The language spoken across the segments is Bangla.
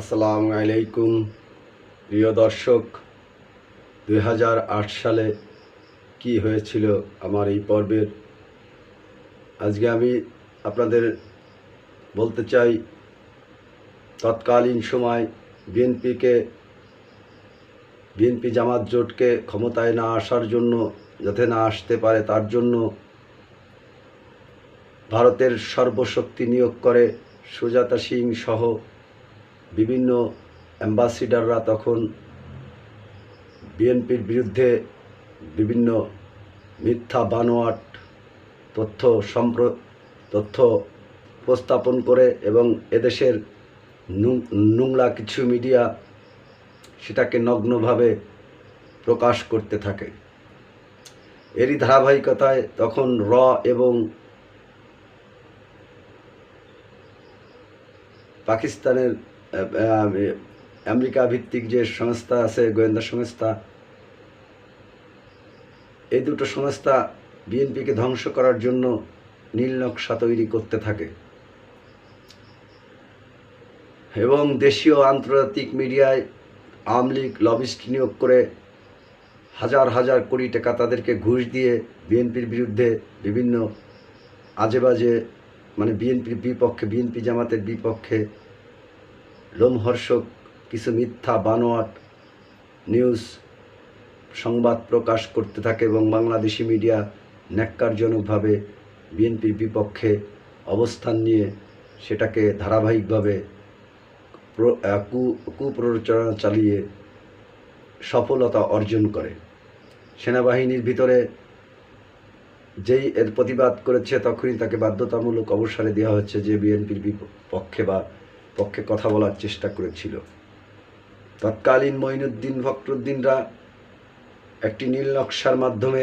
আসসালামু আলাইকুম। প্রিয় দর্শক দু হাজার আট সালে কি হয়েছিল আমার এই পর্বের? আজকে আমি আপনাদের বলতে চাই, তৎকালীন সময় বিএনপিকে, বিএনপি জামাত জোটকে ক্ষমতায় না আসার জন্য, যাতে না আসতে পারে, তার জন্য ভারতের সর্বশক্তি নিয়োগ করে সুজাতা সিং সহ বিভিন্ন অ্যাম্বাসিডাররা তখন বিএনপির বিরুদ্ধে বিভিন্ন মিথ্যা বানোয়াট তথ্য সম্প্র, তথ্য উপস্থাপন করে এবং এদেশের নোংরা কিছু মিডিয়া সেটাকে নগ্নভাবে প্রকাশ করতে থাকে। এরই ধারাবাহিকতায় তখন র এবং পাকিস্তানের আমেরিকা ভিত্তিক যে সংস্থা আছে, গোয়েন্দা সংস্থা, এই দুটো সংস্থা বিএনপিকে ধ্বংস করার জন্য নীল নকশা তৈরি করতে থাকে। এবং দেশীয় আন্তর্জাতিক মিডিয়ায় আওয়ামী লীগ লবিস্ট নিয়োগ করে হাজার হাজার কোটি টাকা তাদেরকে ঘুষ দিয়ে বিএনপির বিরুদ্ধে বিভিন্ন আজে বাজে মানে বিএনপির বিপক্ষে, বিএনপি জামাতের বিপক্ষে লোমহর্ষক, কিছু মিথ্যা বানোয়াট নিউজ সংবাদ প্রকাশ করতে থাকে এবং বাংলাদেশি মিডিয়া ন্যাক্কারজনকভাবে বিএনপির বিপক্ষে অবস্থান নিয়ে সেটাকে ধারাবাহিকভাবে কু, কুপ্ররোচনা চালিয়ে সফলতা অর্জন করে। সেনাবাহিনীর ভিতরে যেই এর প্রতিবাদ করেছে, তখনই তাকে বাধ্যতামূলক অবসরে দেওয়া হচ্ছে যে বিএনপির পক্ষে বা পক্ষে কথা বলার চেষ্টা করেছিল। তৎকালীন মঈনুদ্দিন ফখরুদ্দিনরা একটি নীল নকশার মাধ্যমে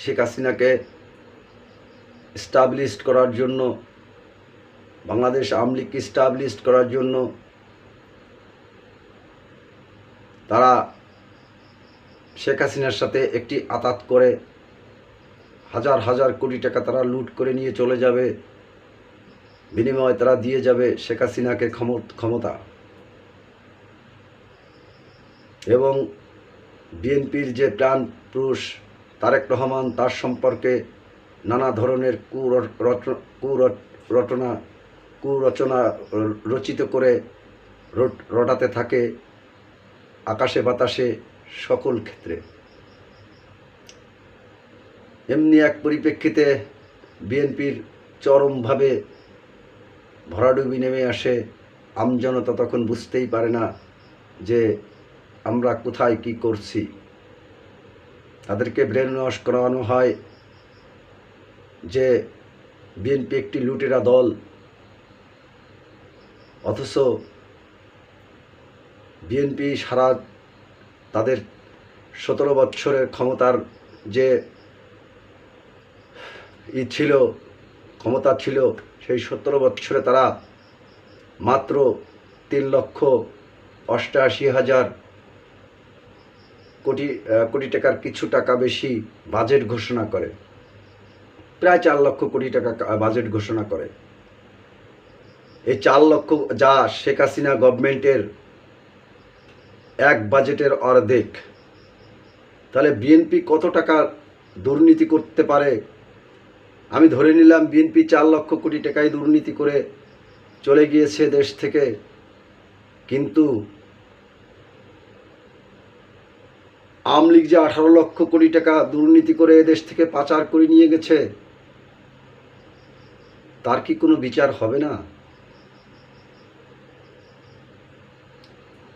শেখ হাসিনাকে স্টাবলিশড করার জন্য, বাংলাদেশ আওয়ামী লীগকে স্টাবলিশড করার জন্য তারা শেখ হাসিনার সাথে একটি আতাত করে হাজার হাজার কোটি টাকা তারা লুট করে নিয়ে চলে যাবে। বিনিময়ে তারা দিয়ে যাবে শেখ হাসিনাকে ক্ষম- ক্ষমতা। এবং বিএনপির যে প্রাণ পুরুষ তারেক রহমান, তার সম্পর্কে নানা ধরনের কুর- রচ- কুর- রচনা কুরচনা রচিত করে রট- রটাতে থাকে আকাশে বাতাসে সকল ক্ষেত্রে। এমনি এক পরিপ্রেক্ষিতে বিএনপির চরমভাবে ভরাডুবি নেমে আসে। আমজনতা তখন বুঝতেই পারে না যে আমরা কোথায় কি করছি। তাদেরকে ব্রেন ওয়াশ করানো হয় যে বিএনপি একটি লুটেরা দল, অথচ বিএনপি সারা তাদের সতেরো বৎসরের ক্ষমতার যে ই ছিল, ক্ষমতা ছিল সেই সতেরো বৎসরে তারা মাত্র তিন লক্ষ অষ্টআশি হাজার কোটি কোটি টাকার কিছু টাকা বেশি বাজেট ঘোষণা করে। প্রায় চার লক্ষ কোটি টাকা বাজেট ঘোষণা করে। এই চার লক্ষ যা শেখ হাসিনা গভর্নমেন্টের এক বাজেটের অর্ধেক, তাহলে বিএনপি কত টাকা দুর্নীতি করতে পারে আমি ধরে নিলাম বিএনপি চার লক্ষ কোটি টাকায় দুর্নীতি করে চলে গিয়েছে দেশ থেকে। কিন্তু আওয়ামী লীগ যে আঠারো লক্ষ কোটি টাকা দুর্নীতি করে দেশ থেকে পাচার করে নিয়ে গেছে, তার কি কোনো বিচার হবে না?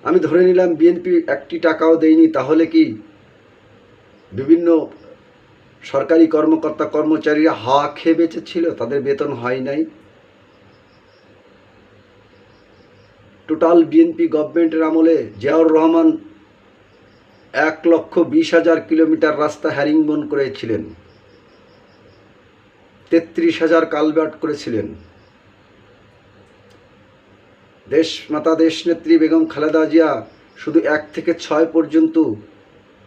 আমি ধরে নিলাম বিএনপি একটি টাকাও দেয়নি, তাহলে কি বিভিন্ন সরকারি কর্মকর্তা কর্মচারীরা হা খেয়ে বেঁচেছিল, তাদের বেতন হয় নাই। টোটাল বিএনপি গভর্নমেন্টের আমলে জিয়াউর রহমান এক লক্ষ বিশ হাজার কিলোমিটার রাস্তা হ্যারিংবন করেছিলেন। তেত্রিশ হাজার কালভার্ট করেছিলেন। দেশ মাতা দেশ নেত্রী বেগম খালেদা জিয়া শুধু এক থেকে ছয় পর্যন্ত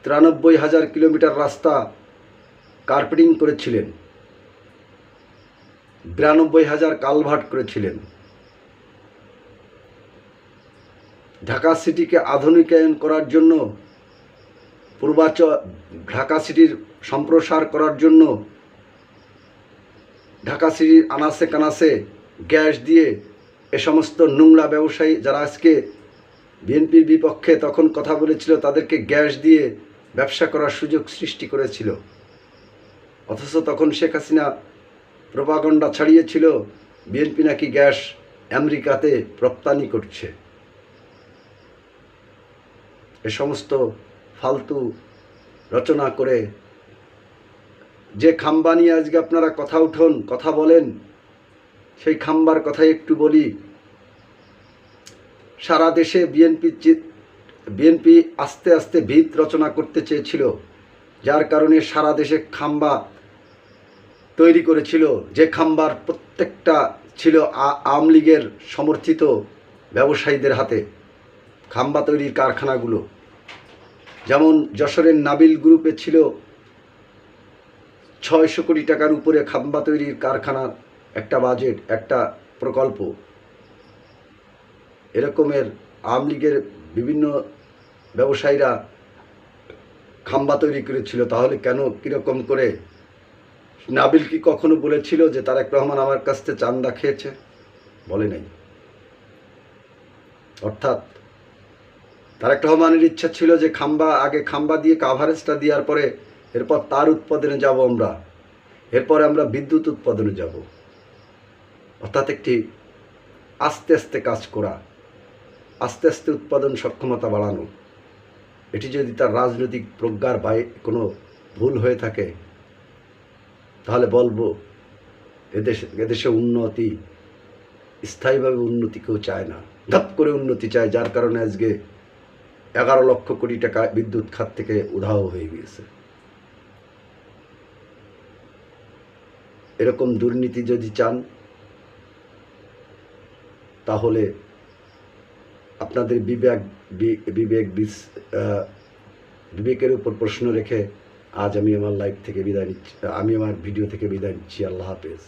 তিরানব্বই হাজার কিলোমিটার রাস্তা কার্পেটিং করেছিলেন। বিরানব্বই হাজার কালভার্ট করেছিলেন। ঢাকা সিটিকে আধুনিকায়ন করার জন্য, পূর্বাচল, ঢাকা সিটির সম্প্রসার করার জন্য, ঢাকা সিটির আনাসে কানাসে গ্যাস দিয়ে এ সমস্ত নোংরা ব্যবসায়ী যারা আজকে বিএনপির বিপক্ষে তখন কথা বলেছিল, তাদেরকে গ্যাস দিয়ে ব্যবসা করার সুযোগ সৃষ্টি করেছিল। অথচ তখন শেখ হাসিনা প্রপাগণ্ডা ছাড়িয়েছিল, বিএনপি নাকি গ্যাস আমেরিকাতে রপ্তানি করছে। এ সমস্ত ফালতু রচনা করে যে খাম্বা নিয়ে আজকে আপনারা কথা উঠুন, কথা বলেন, সেই খাম্বার কথাই একটু বলি। সারা দেশে বিএনপি বিএনপি আস্তে আস্তে ভিত রচনা করতে চেয়েছিল। যার কারণে সারা দেশে খাম্বা তৈরি করেছিল, যে খাম্বার প্রত্যেকটা ছিল আওয়ামী লীগের সমর্থিত ব্যবসায়ীদের হাতে। খাম্বা তৈরির কারখানাগুলো। যেমন যশোরের নাবিল গ্রুপে ছিল ছয়শো কোটি টাকার উপরে খাম্বা তৈরির কারখানার একটা বাজেট, একটা প্রকল্প। এরকমের আওয়ামী লীগের বিভিন্ন ব্যবসায়ীরা খাম্বা তৈরি করেছিল, তাহলে কেন, কীরকম করে? নাবিল কি কখনো বলেছিল যে তারেক রহমান আমার কাছ থেকে চান্দা খেয়েছে? বলে নাই। অর্থাৎ, তারেক রহমানের ইচ্ছা ছিল যে খাম্বা, আগে খাম্বা দিয়ে, কাভারেজটা দেওয়ার পরে এরপর তার উৎপাদনে যাব আমরা। এরপরে আমরা বিদ্যুৎ উৎপাদনে যাব। অর্থাৎ একটি আস্তে আস্তে কাজ করা, আস্তে আস্তে উৎপাদন সক্ষমতা বাড়ানো। এটি যদি তার রাজনৈতিক প্রজ্ঞার বাইরে কোনো ভুল হয়ে থাকে, তাহলে বলব, এদেশে এদেশে উন্নতি, স্থায়ীভাবে উন্নতি কেউ চায় না। ধাপ করে উন্নতি চায়, যার কারণে আজকে এগারো লক্ষ কোটি টাকা বিদ্যুৎ খাত থেকে উধাও হয়ে গিয়েছে। এরকম দুর্নীতি যদি চান, তাহলে আপনাদের বিবেক বিবেক বিবেকের উপর প্রশ্ন রেখে আজ আমি আমার লাইফ থেকে বিদায় নিচ্ছি আমি আমার ভিডিও থেকে বিদায় নিচ্ছি। আল্লাহ হাফেজ।